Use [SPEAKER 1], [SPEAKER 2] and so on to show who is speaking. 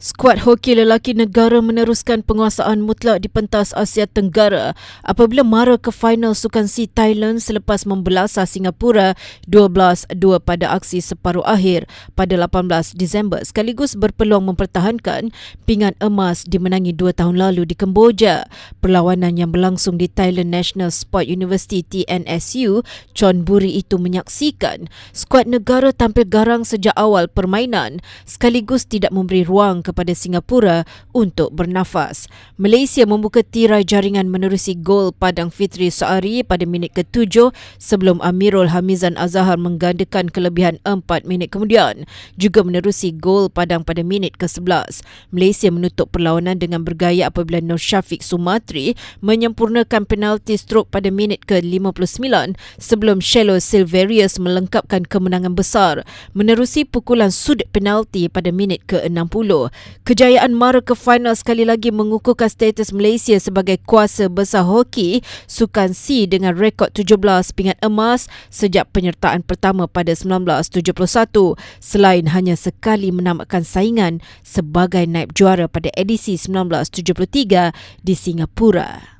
[SPEAKER 1] Skuad hoki lelaki negara meneruskan penguasaan mutlak di pentas Asia Tenggara apabila mara ke final Sukan C Thailand selepas membelasah Singapura 12-2 pada aksi separuh akhir pada 18 Disember sekaligus berpeluang mempertahankan pingat emas dimenangi dua tahun lalu di Kemboja. Perlawanan yang berlangsung di Thailand National Sport University TNSU, Chon Buri itu menyaksikan skuad negara tampil garang sejak awal permainan sekaligus tidak memberi ruang kepada Singapura untuk bernafas. Malaysia membuka tirai jaringan menerusi gol Padang Fitri Saari pada minit ke-7 sebelum Amirul Hamizan Azhar menggandakan kelebihan 4 minit kemudian. Juga menerusi gol Padang pada minit ke-11. Malaysia menutup perlawanan dengan bergaya apabila Nur Syafiq Sumatri menyempurnakan penalti strok pada minit ke-59 sebelum Shelo Silverius melengkapkan kemenangan besar menerusi pukulan sudut penalti pada minit ke-60. Kejayaan Mara ke final sekali lagi mengukuhkan status Malaysia sebagai kuasa besar hoki Sukan C dengan rekod 17 pingat emas sejak penyertaan pertama pada 1971 selain hanya sekali menamatkan saingan sebagai naib juara pada edisi 1973 di Singapura.